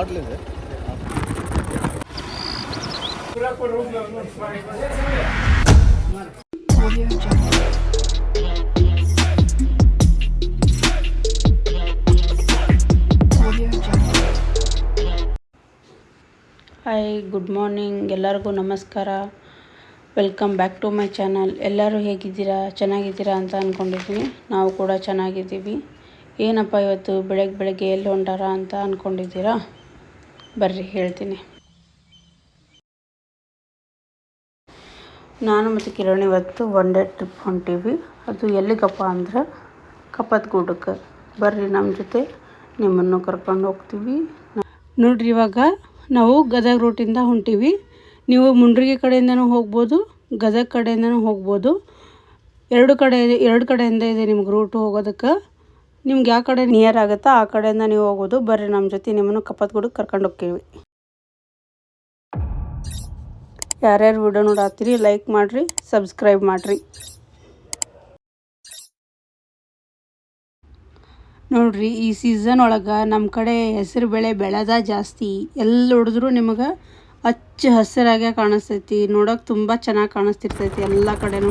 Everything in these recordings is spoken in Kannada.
ಬಾಟ್ಲ್ ಇದೆ. ಹಾಯ್ ಗುಡ್ ಮಾರ್ನಿಂಗ್ ಎಲ್ಲರಿಗೂ ನಮಸ್ಕಾರ. Welcome back to my channel ಎಲ್ಲರೂ ಹೇಗಿದ್ದೀರಾ? ಚೆನ್ನಾಗಿದ್ದೀರಾ ಅಂತ ಅಂದ್ಕೊಂಡಿದ್ದೀನಿ ನಾವು ಕೂಡ ಚೆನ್ನಾಗಿದ್ದೀವಿ. ಏನಪ್ಪ ಇವತ್ತು ಬೆಳಗ್ಗೆ ಬೆಳಗ್ಗೆ ಎಲ್ಲಿ ಹೊಂಟಾರ ಅಂತ ಅಂದ್ಕೊಂಡಿದ್ದೀರಾ ಬರ್ರಿ, ಹೇಳ್ತೀನಿ. ನಾನು ಮತ್ತು ಕಿರಣ್ ಇವತ್ತು ಒನ್ ಡೇ ಟ್ರಿಪ್ ಹೊಂಟೀವಿ. ಅದು ಎಲ್ಲಿಗಪ್ಪ ಅಂದ್ರೆ ಕಪ್ಪತ್ಗೂಡಕ್ಕೆ ಬರ್ರಿ ನಮ್ಮ ಜೊತೆ, ನಿಮ್ಮನ್ನು ಕರ್ಕೊಂಡು ಹೋಗ್ತೀವಿ. ನೋಡ್ರಿ ಇವಾಗ, ನಾವು ಗದಗ ರೂಟಿಂದ ಹೊಂಟೀವಿ. ನೀವು ಮುಂಡ್ರಿಗೆ ಕಡೆಯಿಂದನೂ ಹೋಗ್ಬೋದು, ಗದಗ ಕಡೆಯಿಂದನೂ ಹೋಗ್ಬೋದು. ಎರಡು ಕಡೆ, ಎರಡು ಕಡೆಯಿಂದ ಇದೆ ನಿಮ್ಗೆ ರೂಟು ಹೋಗೋದಕ್ಕೆ. ನಿಮ್ಗೆ ಯಾವ ಕಡೆ ನಿಯರ್ ಆಗುತ್ತೋ ಆ ಕಡೆಯಿಂದ ನೀವು ಹೋಗೋದು. ಬರ್ರಿ ನಮ್ಮ ಜೊತೆ ನಿಮ್ಮನ್ನು ಕಪ್ಪತ್ಗೂಡಕ್ಕೆ ಕರ್ಕೊಂಡು ಹೋಗ್ತೀವಿ. ಯಾರ್ಯಾರು ವಿಡಿಯೋ ನೋಡತ್ತೀರಿ ಲೈಕ್ ಮಾಡಿರಿ ಸಬ್ಸ್ಕ್ರೈಬ್ ಮಾಡಿರಿ. ನೋಡ್ರಿ, ಈ ಸೀಸನ್ ಒಳಗೆ ನಮ್ಮ ಕಡೆ ಹೆಸರು ಬೆಳೆ ಬೆಳೆದ ಜಾಸ್ತಿ. ಎಲ್ಲಿ ಹೊಡೆದ್ರು ನಿಮಗೆ ಹಚ್ಚ ಹಸಿರಾಗೆ ಕಾಣಿಸ್ತೈತಿ. ನೋಡೋಕೆ ತುಂಬ ಚೆನ್ನಾಗಿ ಕಾಣಿಸ್ತಿರ್ತೈತಿ ಎಲ್ಲ ಕಡೆನೂ.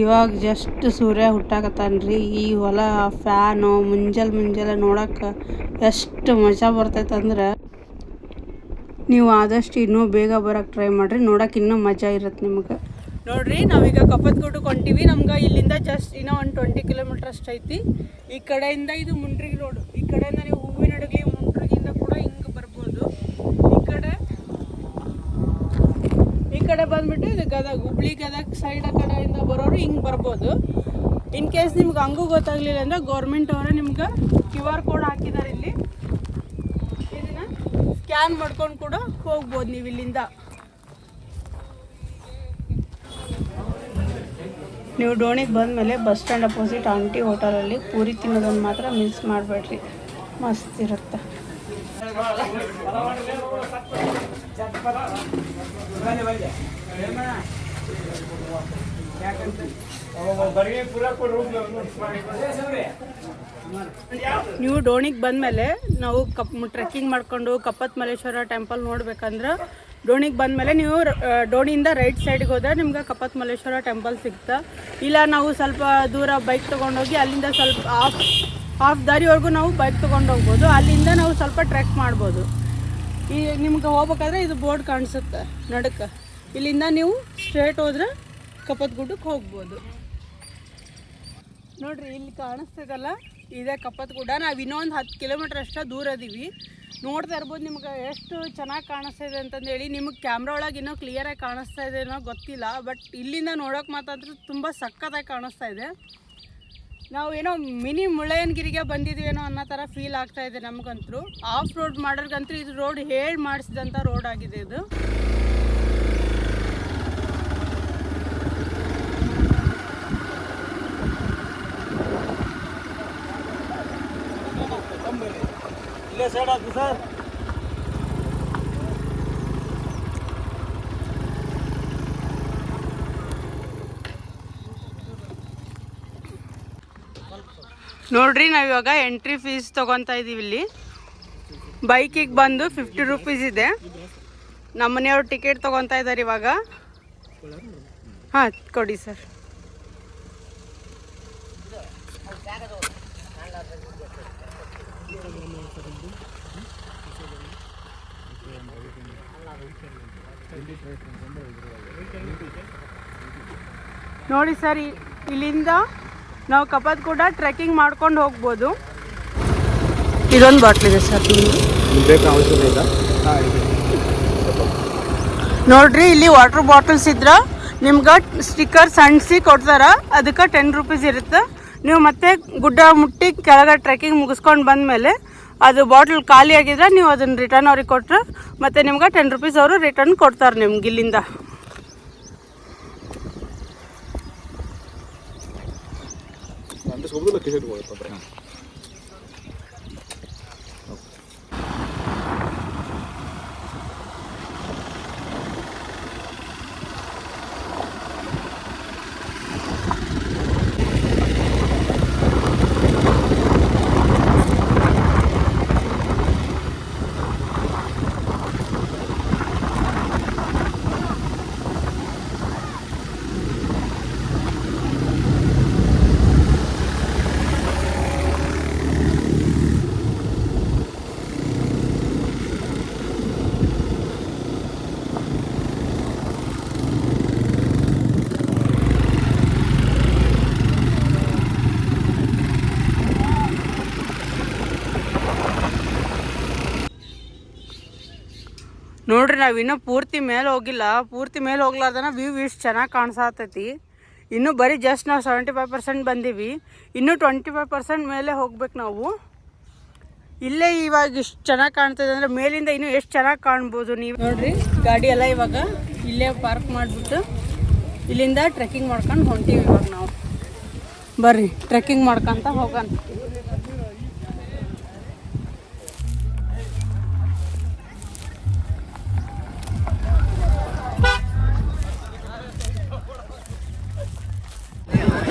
ಇವಾಗ ಜಸ್ಟ್ ಸೂರ್ಯ ಹುಟ್ಟಾಕತ್ತಾನ್ರಿ. ಈ ಹೊಲ, ಫ್ಯಾನು ಮುಂಜಾನೆ ಮುಂಜಾನೆ ನೋಡಕ್ಕೆ ಎಷ್ಟು ಮಜಾ ಬರ್ತೈತೆ ಅಂದ್ರೆ ನೀವು ಆದಷ್ಟು ಇನ್ನೂ ಬೇಗ ಬರೋಕ್ಕೆ ಟ್ರೈ ಮಾಡಿರಿ ನೋಡಕ್ಕೆ ಇನ್ನೂ ಮಜಾ ಇರುತ್ತೆ ನಿಮ್ಗೆ. ನೋಡ್ರಿ, ನಾವೀಗ ಕಪ್ಪತ್ಗುಡ್ಡಕ್ಕೆ ಹೊಂಟೀವಿ. ನಮ್ಗೆ ಇಲ್ಲಿಂದ ಜಸ್ಟ್ ಇನ್ನೂ ಒಂದು ಟ್ವೆಂಟಿ ಕಿಲೋಮೀಟರ್ ಅಷ್ಟೈತಿ. ಐತಿ ಈ ಕಡೆಯಿಂದ ಇದು ಮುಂಡ್ರಿಗಿ ರೋಡ್ ಈ ಕಡೆಯಿಂದ ನೀವು ಹೂವಿನ ಹಡಗಲಿ ಮುಂಡ್ರಿಗಿಂದ ಕೂಡ ಹಿಂಗೆ ಬರ್ಬೋದು ಈ ಕಡೆ ಈ ಕಡೆ ಬಂದ್ಬಿಟ್ಟು ಇದು ಗದಗ ಹುಬ್ಳಿ ಗದಗ ಸೈಡ್ ಕಡೆಯಿಂದ ಬರೋರು ಹಿಂಗೆ ಬರ್ಬೋದು. ಇನ್ ಕೇಸ್ ನಿಮ್ಗೆ ಹಂಗೂ ಗೊತ್ತಾಗ್ಲಿಲ್ಲ ಅಂದ್ರೆ ಗೌರ್ಮೆಂಟ್ ಅವರೇ ನಿಮ್ಗೆ ಕ್ಯೂ ಆರ್ ಕೋಡ್ ಹಾಕಿದ್ದಾರೆ ಇಲ್ಲಿ. ಇದನ್ನು ಸ್ಕ್ಯಾನ್ ಮಾಡ್ಕೊಂಡು ಕೂಡ ಹೋಗ್ಬೋದು ನೀವು ಇಲ್ಲಿಂದ. ನೀವು ಡೋಣಿಗೆ ಬಂದಮೇಲೆ ಬಸ್ ಸ್ಟ್ಯಾಂಡ್ ಅಪೋಸಿಟ್ ಆಂಟಿ ಹೋಟೆಲಲ್ಲಿ ಪೂರಿ ತಿನ್ನೋದನ್ನು ಮಾತ್ರ ಮಿಸ್ ಮಾಡಬೇಡ್ರಿ. ಮಸ್ತ್ ಇರುತ್ತೆ. ನೀವು ಡೋಣಿಗೆ ಬಂದಮೇಲೆ ನಾವು ಕಪ್ ಟ್ರೆಕ್ಕಿಂಗ್ ಮಾಡ್ಕೊಂಡು ಕಪ್ಪತ್ ಮಲ್ಲೇಶ್ವರ ಟೆಂಪಲ್ ನೋಡ್ಬೇಕಂದ್ರೆ ಡೋಣಿಗೆ ಬಂದಮೇಲೆ ನೀವು ಡೋಣಿಯಿಂದ ರೈಟ್ ಸೈಡ್ಗೆ ಹೋದ್ರೆ ನಿಮ್ಗೆ ಕಪ್ಪತ್ ಮಲ್ಲೇಶ್ವರ ಟೆಂಪಲ್ ಸಿಗ್ತ. ಇಲ್ಲ ನಾವು ಸ್ವಲ್ಪ ದೂರ ಬೈಕ್ ತೊಗೊಂಡೋಗಿ ಅಲ್ಲಿಂದ ಸ್ವಲ್ಪ ಆಫ್ ಹಾಫ್ ದಾರಿವರೆಗೂ ನಾವು ಬೈಕ್ ತೊಗೊಂಡು ಹೋಗ್ಬೋದು ಅಲ್ಲಿಂದ ನಾವು ಸ್ವಲ್ಪ ಟ್ರೆಕ್ ಮಾಡ್ಬೋದು. ಈ ನಿಮ್ಗೆ ಹೋಗ್ಬೇಕಾದ್ರೆ ಇದು ಬೋರ್ಡ್ ಕಾಣಿಸುತ್ತೆ ನಡಕ್ಕೆ ಇಲ್ಲಿಂದ ನೀವು ಸ್ಟ್ರೇಟ್ ಹೋದ್ರೆ ಕಪ್ಪತ್ ಗುಡ್ಡಕ್ಕೆ ಹೋಗ್ಬೋದು. ನೋಡ್ರಿ, ಇಲ್ಲಿ ಕಾಣಿಸ್ತದಲ್ಲ? ಇದೇ ಕಪ್ಪತ್ ಗುಡ್ಡ ನಾವು ಇನ್ನೊಂದು ಹತ್ತು ಕಿಲೋಮೀಟ್ರ್ ಅಷ್ಟೇ ದೂರ ಅದೀವಿ ನೋಡ್ತಾ ಇರ್ಬೋದು ನಿಮ್ಗೆ ಎಷ್ಟು ಚೆನ್ನಾಗಿ ಕಾಣಿಸ್ತಾ ಇದೆ ಅಂತಂದೇಳಿ. ನಿಮಗೆ ಕ್ಯಾಮ್ರಾ ಒಳಗೆ ಇನ್ನೂ ಕ್ಲಿಯರಾಗಿ ಕಾಣಿಸ್ತಾ ಇದೆ ಅನ್ನೋ ಗೊತ್ತಿಲ್ಲ. ಬಟ್ ಇಲ್ಲಿಂದ ನೋಡೋಕೆ ಮಾತ್ರ ತುಂಬ ಸಕ್ಕತ್ತಾಗಿ ಕಾಣಿಸ್ತಾ ಇದೆ. ನಾವು ಏನೋ ಮಿನಿ ಮುಳ್ಳಯ್ಯನಗಿರಿಗೆ ಬಂದಿದ್ದೀವೇನೋ ಅನ್ನೋ ಥರ ಫೀಲ್ ಆಗ್ತಾ ಇದೆ ನಮಗಂತೂ. ಆಫ್ ರೋಡ್ ಮಾಡೋರ್ಗಂತೂ ಇದು ರೋಡ್ ಹೇಳಿ ಮಾಡಿಸಿದಂಥ ರೋಡ್ ಆಗಿದೆ ಇದು. ಸರ್. ನೋಡ್ರಿ ನಾವು ಇವಾಗ ಎಂಟ್ರಿ ಫೀಸ್ ತೊಗೊತಾ ಇದೀವಿ ಇಲ್ಲಿ. ಬೈಕಿಗೆ ಬಂದು ಫಿಫ್ಟಿ ರುಪೀಸ್ ಇದೆ. ನಮ್ಮ ಮನೆಯವ್ರು ಟಿಕೆಟ್ ತೊಗೊತಾ ಇದ್ದಾರೆ ಇವಾಗ. ಹಾಂ, ಕೊಡಿ ಸರ್ ನೋಡಿ ಸರ್ ಇಲ್ಲಿಂದ ನಾವು ಕಪತ್ ಕೂಡ ಟ್ರೆಕ್ಕಿಂಗ್ ಮಾಡ್ಕೊಂಡು ಹೋಗ್ಬೋದು. ಇದೊಂದು ಬಾಟ್ಲ್ ಇದೆ ಸರ್ ನೋಡ್ರಿ ಇಲ್ಲಿ ವಾಟರ್ ಬಾಟಲ್ಸ್ ಇದ್ರ. ನಿಮ್ಗೆ ಸ್ಟಿಕ್ಕರ್ಸ್ ಅಂಡ್ಸಿ ಕೊಡ್ತಾರ. ಅದಕ್ಕೆ ಟೆನ್ ರುಪೀಸ್ ಇರುತ್ತೆ. ನೀವು ಮತ್ತೆ ಗುಡ್ಡ ಮುಟ್ಟಿ ಕೆಳಗೆ ಟ್ರೆಕ್ಕಿಂಗ್ ಮುಗಿಸ್ಕೊಂಡು ಬಂದ ಮೇಲೆ ಅದು ಬಾಟಲ್ ಖಾಲಿ ಆಗಿದ್ರೆ ನೀವು ಅದನ್ನು ರಿಟರ್ನ್ ಅವ್ರಿಗೆ ಕೊಟ್ಟರೆ ಮತ್ತೆ ನಿಮ್ಗೆ ಟೆನ್ ರುಪೀಸ್ ಅವರು ರಿಟರ್ನ್ ಕೊಡ್ತಾರೆ ನಿಮ್ಗೆ ಇಲ್ಲಿಂದ. Особливо на кигирвою побрати. ನೋಡ್ರಿ, ನಾವು ಇನ್ನೂ ಪೂರ್ತಿ ಮೇಲೆ ಹೋಗಿಲ್ಲ. ಪೂರ್ತಿ ಮೇಲೆ ಹೋಗ್ಲಾರ್ದನ ವ್ಯೂ ಇಷ್ಟು ಚೆನ್ನಾಗಿ ಕಾಣಿಸತೈತಿ. ಇನ್ನೂ ಬರೀ ಜಸ್ಟ್ ನಾವು ಸೆವೆಂಟಿ ಫೈವ್ ಪರ್ಸೆಂಟ್ ಬಂದೀವಿ. ಇನ್ನೂ ಟ್ವೆಂಟಿ ಫೈವ್ ಪರ್ಸೆಂಟ್ ಮೇಲೆ ಹೋಗ್ಬೇಕು ನಾವು. ಇಲ್ಲೇ ಇವಾಗ ಇಷ್ಟು ಚೆನ್ನಾಗಿ ಕಾಣ್ತದೆ ಅಂದರೆ ಮೇಲಿಂದ ಇನ್ನೂ ಎಷ್ಟು ಚೆನ್ನಾಗಿ ಕಾಣ್ಬೋದು ನೀವು. ನೋಡ್ರಿ, ಗಾಡಿ ಎಲ್ಲ ಇವಾಗ ಇಲ್ಲೇ ಪಾರ್ಕ್ ಮಾಡಿಬಿಟ್ಟು ಇಲ್ಲಿಂದ ಟ್ರೆಕ್ಕಿಂಗ್ ಮಾಡ್ಕೊಂಡು ಹೊಂಟೀವಿ ಇವಾಗ ನಾವು. ಬರ್ರಿ ಟ್ರೆಕ್ಕಿಂಗ್ ಮಾಡ್ಕೊಂತ ಹೋಗೋಣ.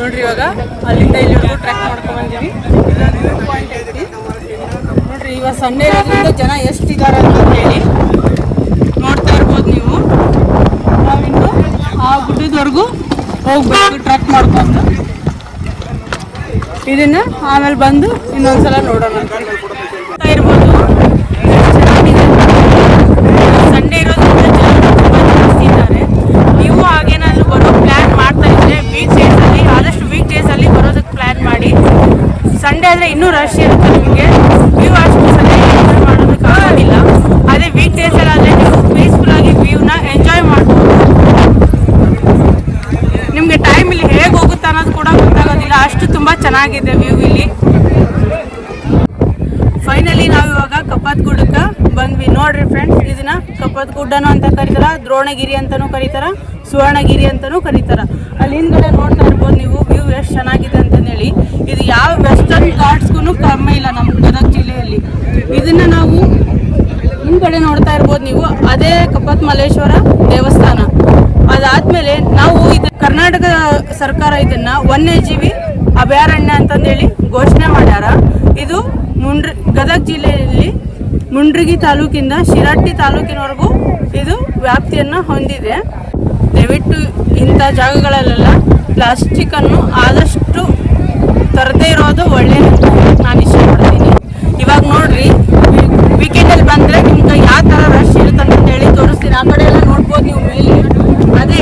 ನೋಡ್ರಿ ಇವಾಗ. ಅಲ್ಲಿಂದ ಇಲ್ಲಿ ಟ್ರ್ಯಾಕ್ ಮಾಡ್ಕೊಂಡ್ ಬಂದೀವಿ ಇಲ್ಲೊಂದು ವ್ಯೂ ಪಾಯಿಂಟ್ ಐತಿ ನೋಡ್ರಿ, ಇವಾಗ ಸೊನ್ನೆ ಇರೋದ್ರಿಂದ ಜನ ಎಷ್ಟಿದ್ದಾರೆ ಅಂತ ಹೇಳಿ ನೋಡ್ತಾ ಇರ್ಬೋದು ನೀವು. ನಾವಿನ್ನು ಆ ಗುಡ್ಡದವರೆಗೂ ಹೋಗ್ಬೇಕು ಟ್ರ್ಯಾಕ್ ಮಾಡ್ಕೊಂಡು ಇದನ್ನ ಆಮೇಲೆ ಬಂದು ಇನ್ನೊಂದ್ಸಲ ನೋಡೋಣ ಅಂತ ನೋಡ್ತಾ ಇರ್ಬೋದು ಎಷ್ಟ್ ಚೆನ್ನಾಗಿದೆ. ಸಂಡೇ ಇರೋದ್ರಿಂದ ಜನ ತುಂಬಾ ಜಾಸ್ತಿ ಇದ್ದಾರೆ ನೀವು ಹಾಗೇನಾದ್ರೂ ಬರೋ ಪ್ಲಾನ್ ಮಾಡ್ತಾ ಇದ್ರೆ ವೀಕ್ ಡೇಸ್ ಅಲ್ಲಿ ಆದಷ್ಟು ವೀಕ್ ಡೇಸ್ ಅಲ್ಲಿ ಬರೋದಕ್ಕೆ ಪ್ಲಾನ್ ಮಾಡಿ ಆದ್ರೆ ಇನ್ನೂ ರಶ್ ಇರುತ್ತೆ ನಿಮಗೆ. ವ್ಯೂ ಅಷ್ಟು ಸರಿಯಾಗಿ ಎಂಜಾಯ್ ಮಾಡೋದಕ್ಕೆ ಆಗೋದಿಲ್ಲ. ಅದೇ ವೀಕ್ ಡೇಸ್ ಅಲ್ಲಿ ಆದ್ರೆ ನೀವು ಪೀಸ್ಫುಲ್ ಆಗಿ ವ್ಯೂನ ಎಂಜಾಯ್ ಮಾಡ್ಬೋದು. ನಿಮಗೆ ಟೈಮ್ ಇಲ್ಲಿ ಹೇಗೆ ಹೋಗುತ್ತೆ ಅನ್ನೋದು ಕೂಡ ಗೊತ್ತಾಗೋದಿಲ್ಲ. ಅಷ್ಟು ತುಂಬಾ ಚೆನ್ನಾಗಿದೆ ವ್ಯೂ ಇಲ್ಲಿ. ಫೈನಲಿ ನಾವು ಇವಾಗ ಕಪ್ಪತ್ ಗುಡ್ಡಕ್ಕೆ ಬಂದ್ವಿ. ನೋಡ್ರಿ ಫ್ರೆಂಡ್ಸ್ ಇದನ್ನ ಕಪ್ಪತ್ ಗುಡ್ಡನು ಅಂತ ಕರೀತಾರ, ದ್ರೋಣಗಿರಿ ಅಂತಾನೂ ಕರೀತಾರ. ಸುವರ್ಣಗಿರಿ ಅಂತಲೂ ಕರೀತಾರೆ. ಅಲ್ಲಿ ಹಿಂದ್ಗಡೆ ನೋಡ್ತಾ ಇರ್ಬೋದು ನೀವು ವ್ಯೂ ಎಷ್ಟು ಚೆನ್ನಾಗಿದೆ ಅಂತಂದೇಳಿ ಇದು ಯಾವ ವೆಸ್ಟರ್ನ್ ಘಾಟ್ಸ್ಗೂ ಕಮ್ಮಿ ಇಲ್ಲ ನಮ್ಮ ಗದಗ ಜಿಲ್ಲೆಯಲ್ಲಿ. ಇದನ್ನ ನಾವು ಹಿಂದ್ಗಡೆ ನೋಡ್ತಾ ಇರ್ಬೋದು ನೀವು, ಅದೇ ಕಪ್ಪತ್ ಮಲ್ಲೇಶ್ವರ ದೇವಸ್ಥಾನ. ಅದಾದ್ಮೇಲೆ ನಾವು ಇದು ಕರ್ನಾಟಕ ಸರ್ಕಾರ ಇದನ್ನ ವನ್ಯಜೀವಿ ಅಭಯಾರಣ್ಯ ಅಂತಂದೇಳಿ ಘೋಷಣೆ ಮಾಡ್ಯಾರ. ಇದು ಮುಂಡ್ರಿ, ಗದಗ ಜಿಲ್ಲೆಯಲ್ಲಿ ಮುಂಡ್ರಿಗಿ ತಾಲೂಕಿಂದ ಶಿರಟ್ಟಿ ತಾಲೂಕಿನವರೆಗೂ ಇದು ವ್ಯಾಪ್ತಿಯನ್ನು ಹೊಂದಿದೆ. ದಯವಿಟ್ಟು ಇಂಥ ಜಾಗಗಳಲ್ಲೆಲ್ಲ ಪ್ಲಾಸ್ಟಿಕ್ ಅನ್ನು ಆದಷ್ಟು ತರದೇ ಇರೋದು ಒಳ್ಳೆಯ ನಾನು ಇಷ್ಟಪಡ್ತೀನಿ. ಇವಾಗ ನೋಡ್ರಿ ವೀಕೆಂಡಲ್ಲಿ ಬಂದರೆ ನಿಮ್ಗೆ ಯಾವ ಥರ ರಶ್ ಇರುತ್ತೆ ಅಂತ ಹೇಳಿ ತೋರಿಸ್ತೀನಿ. ಆ ಕಡೆ ಎಲ್ಲ ನೋಡ್ಬೋದು ನೀವು ಮೇಲೆ ಅದೇ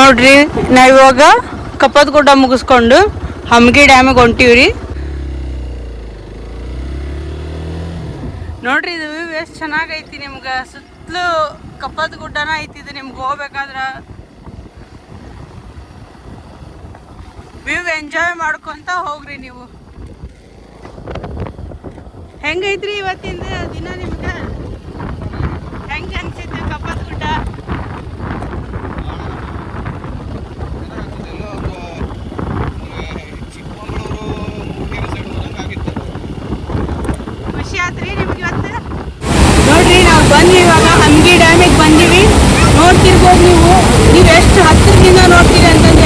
ನೋಡ್ರಿ, ನಾವು ಇವಾಗ ಕಪ್ಪದ ಗುಡ್ಡ ಮುಗಿಸ್ಕೊಂಡು ಹಮ್ಗಿ ಡ್ಯಾಮಿಗೆ ಹೊಂಟೀವ್ರಿ. ನೋಡ್ರಿ, ಇದು ವ್ಯೂ ಎಷ್ಟು ಚೆನ್ನಾಗೈತಿ ನಿಮ್ಗೆ. ಸುತ್ತಲೂ ಕಪ್ಪದ ಗುಡ್ಡನ ಐತಿ ಇದು ನಿಮ್ಗೆ ಹೋಗ್ಬೇಕಾದ್ರೆ. ವ್ಯೂ ಎಂಜಾಯ್ ಮಾಡ್ಕೊಂತ ಹೋಗ್ರಿ ನೀವು. ಹೆಂಗೈತ್ರಿ ಇವತ್ತಿಂದ ದಿನ ನಿಮ್ಗೆ ಹೆಂಗೆ ಅನ್ಸಿತ್ತು ಕಪ್ಪತ್ ಗುಡ್ಡ ಖುಷಿ ಆತ್ರಿ ನಿಮ್ಗೆ ಇವತ್ತು ನೋಡ್ರಿ ನಾವು ಬಂದ್ವಿ ಇವಾಗ ಹಂಗಿ ಡ್ಯಾಮಿಗೆ ಬಂದೀವಿ ನೀವು ನೀವು ಎಷ್ಟು ಹತ್ತಿರದಿಂದ ನೋಡ್ತೀರಿ ಅಂತಂದು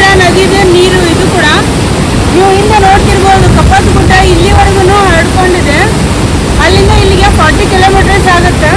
ಸಮುದ್ರ ನದಿದೆ ನೀರು ಇದು ಕೂಡ. ನೀವು ಹಿಂದೆ ನೋಡ್ತಿರ್ಬೋದು ಕಪ್ಪತ್ ಗುಡ್ಡ ಇಲ್ಲಿವರೆಗೂ ಹರಡ್ಕೊಂಡಿದೆ ಅಲ್ಲಿಂದ ಇಲ್ಲಿಗೆ ಫಾರ್ಟಿ ಕಿಲೋಮೀಟರ್ಸ್ ಆಗುತ್ತೆ.